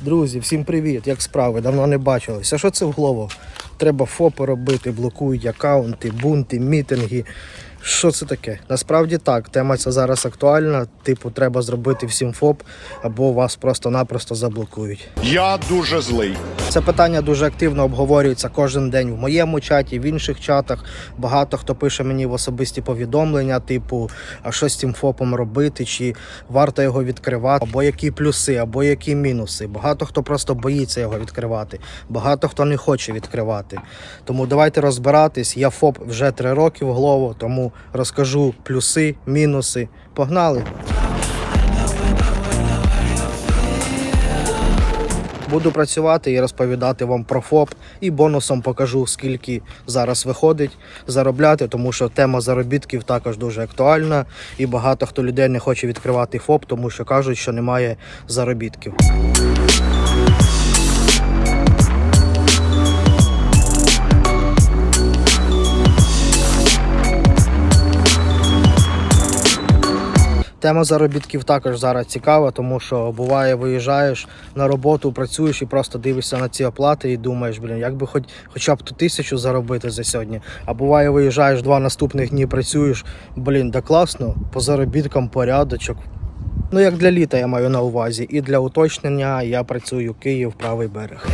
Друзі, всім привіт! Як справи? Давно не бачилися. Що це в голову? Треба ФОПи робити, блокують аккаунти, бунти, мітинги. Що це таке? Насправді так, тема ця зараз актуальна. Типу, треба зробити всім ФОП, або вас просто-напросто заблокують. Я дуже злий. Це питання дуже активно обговорюється кожен день в моєму чаті, в інших чатах. Багато хто пише мені в особисті повідомлення, типу, а що з цим ФОПом робити, чи варто його відкривати, або які плюси, або які мінуси. Багато хто просто боїться його відкривати, багато хто не хоче відкривати. Тому давайте розбиратись. Я ФОП вже три роки в голову, тому розкажу плюси, мінуси. Погнали! Буду працювати і розповідати вам про ФОП і бонусом покажу, скільки зараз виходить заробляти, тому що тема заробітків також дуже актуальна, і багато хто людей не хоче відкривати ФОП, тому що кажуть, що немає заробітків. Тема заробітків також зараз цікава, тому що буває, виїжджаєш на роботу, працюєш і просто дивишся на ці оплати і думаєш, блін, як би хоч хоча б ту тисячу заробити за сьогодні. А буває, виїжджаєш два наступних дні, працюєш, блін, да класно, по заробіткам порядочок. Ну, як для літа я маю на увазі, і для уточнення я працюю Київ, правий берег.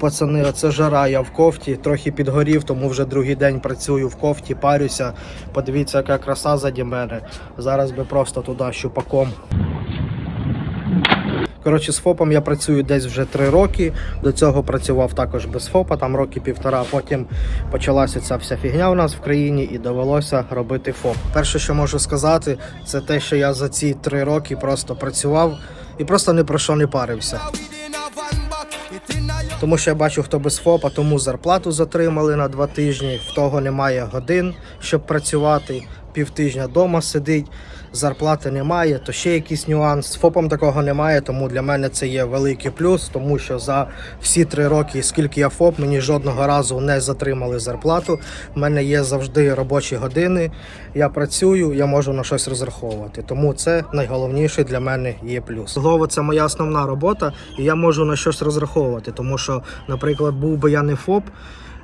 Пацани, оце жара, я в кофті, трохи підгорів, тому вже другий день працюю в кофті, парюся. Подивіться, яка краса заді мене. Зараз би просто туди щупаком. Коротше, з ФОПом я працюю десь вже три роки. До цього працював також без ФОПа, там роки півтора. Потім почалася ця вся фігня у нас в країні і довелося робити ФОП. Перше, що можу сказати, це те, що я за ці три роки просто працював і просто ні про що не парився. Тому що я бачу, хто без ФОПа, тому зарплату затримали на два тижні. В того немає годин, щоб працювати. Півтижня вдома сидить, зарплати немає, то ще якийсь нюанс. З ФОПом такого немає, тому для мене це є великий плюс, тому що за всі три роки, скільки я ФОП, мені жодного разу не затримали зарплату. У мене є завжди робочі години. Я працюю, я можу на щось розраховувати. Тому це найголовніше для мене є плюс. Слово це моя основна робота, і я можу на щось розраховувати, тому що, наприклад, був би я не ФОП.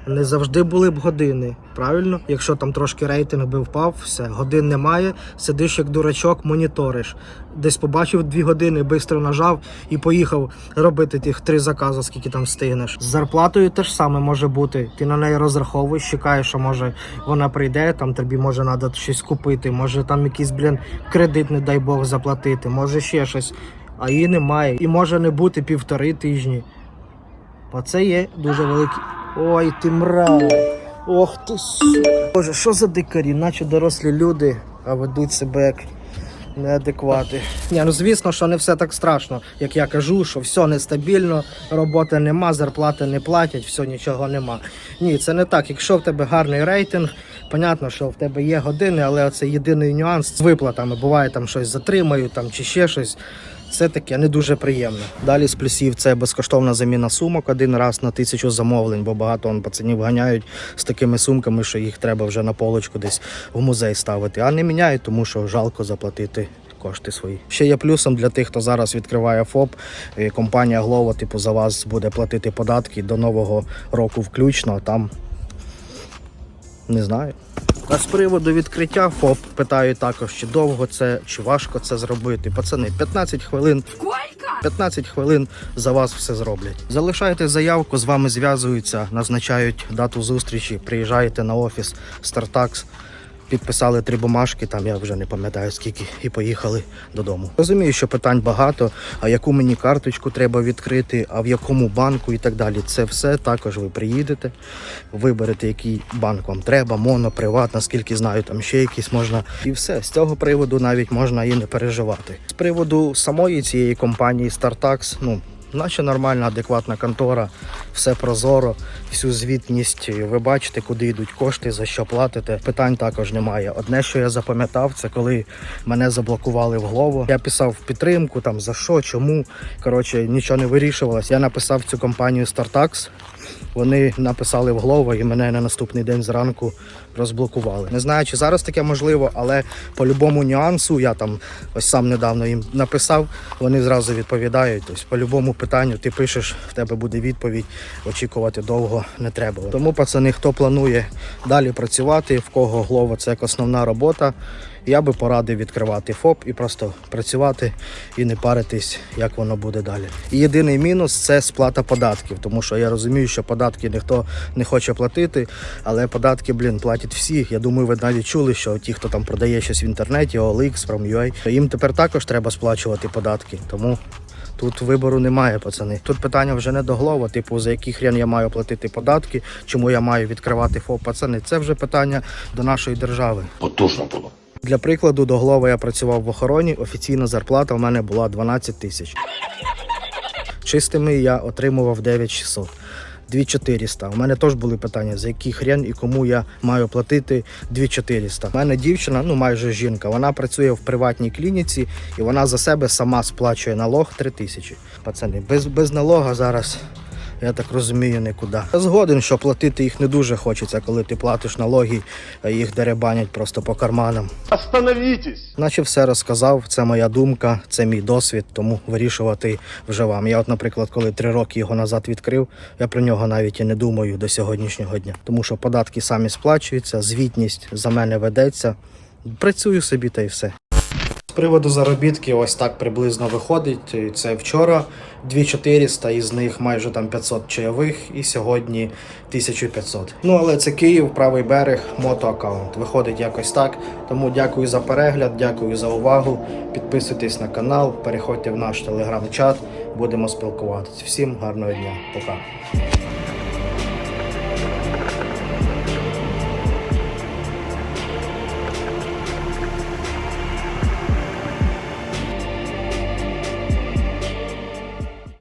Не завжди були б години, правильно? Якщо там трошки рейтинг би впав, все, годин немає, сидиш як дурачок, моніториш. Десь побачив дві години, швидко нажав і поїхав робити тих три закази, скільки там встигнеш. З зарплатою теж саме може бути. Ти на неї розраховуєш, чекаєш, що може вона прийде, там тобі може треба щось купити, може там якийсь, блін, кредит, не дай Бог, заплатити, може ще щось. А її немає. І може не бути півтори тижні. Оце є дуже великий. Ой, ти мразь. Ох ти сука. Боже, що за дикарі? Наче дорослі люди, а ведуть себе як неадеквати. Ні, ну звісно, що не все так страшно, як я кажу, що все нестабільно, роботи нема, зарплати не платять, все нічого нема. Ні, це не так. Якщо в тебе гарний рейтинг, понятно, що в тебе є години, але це єдиний нюанс з виплатами. Буває там щось затримають там чи ще щось. Це таке не дуже приємно. Далі з плюсів це безкоштовна заміна сумок один раз на тисячу замовлень, бо багато он, пацанів ганяють з такими сумками, що їх треба вже на полочку десь в музей ставити. А не міняють, тому що жалко заплатити. Кошти свої ще є плюсом для тих, хто зараз відкриває ФОП. Компанія Glovo, типу, за вас буде платити податки до нового року включно. Там не знаю. А з приводу відкриття ФОП питаю також, чи довго це, чи важко це зробити. Пацани, 15 хвилин. 15 хвилин за вас все зроблять. Залишайте заявку, з вами зв'язуються, назначають дату зустрічі, приїжджаєте на офіс Startax, підписали три бумажки, там я вже не пам'ятаю скільки, і поїхали додому. Розумію, що питань багато, а яку мені карточку треба відкрити, а в якому банку і так далі. Це все також ви приїдете, виберете, який банк вам треба, моно, приват, наскільки знаю, там ще якісь можна. І все, з цього приводу навіть можна і не переживати. З приводу самої цієї компанії Startax, ну. Наче нормальна, адекватна контора, все прозоро, всю звітність. Ви бачите, куди йдуть кошти, за що платите. Питань також немає. Одне, що я запам'ятав, це коли мене заблокували в голову. Я писав підтримку, там за що, чому. Коротше, нічого не вирішувалось. Я написав цю компанію Startax. Вони написали в голову і мене на наступний день зранку розблокували. Не знаю, чи зараз таке можливо, але по любому нюансу я там ось сам недавно їм написав. Вони зразу відповідають. Тобто, по любому питанню ти пишеш, в тебе буде відповідь. Очікувати довго не треба. Тому, пацани, хто планує далі працювати, в кого голова це як основна робота. Я би порадив відкривати ФОП і просто працювати і не паритись, як воно буде далі. І єдиний мінус це сплата податків, тому що я розумію, що податки ніхто не хоче платити, але податки, блін, платять всі. Я думаю, ви навіть чули, що ті, хто там продає щось в інтернеті, OLX, Prom.ua, їм тепер також треба сплачувати податки. Тому Тут вибору немає, пацани. Тут питання вже не до голова, типу, за який хрен я маю платити податки, чому я маю відкривати ФОП. Пацани, це вже питання до нашої держави. Потужно було. Для прикладу, до голова я працював в охороні. Офіційна зарплата у мене була 12 тисяч. Чистими я отримував 9600. 2400. У мене теж були питання, за який хрен і кому я маю платити 2400. У мене дівчина, ну майже жінка, вона працює в приватній клініці і вона за себе сама сплачує налог 3000. Пацани, без, без налога зараз. Я так розумію, нікуди. Я згоден, що платити їх не дуже хочеться, коли ти платиш налоги, а їх деребанять просто по карманам. Остановитесь! Наче все розказав, це моя думка, це мій досвід, тому вирішувати вже вам. Я, от, наприклад, коли три роки його назад відкрив, я про нього навіть і не думаю до сьогоднішнього дня. Тому що податки самі сплачуються, звітність за мене ведеться. Працюю собі та й все. Приводу заробітки, ось так приблизно виходить. Це вчора 2400, із них майже там 500 чайових, і сьогодні 1500. Ну але це Київ, правий берег, мотоаккаунт. Виходить якось так. Тому дякую за перегляд, дякую за увагу. Підписуйтесь на канал, переходьте в наш телеграм-чат, будемо спілкуватися. Всім гарного дня, пока.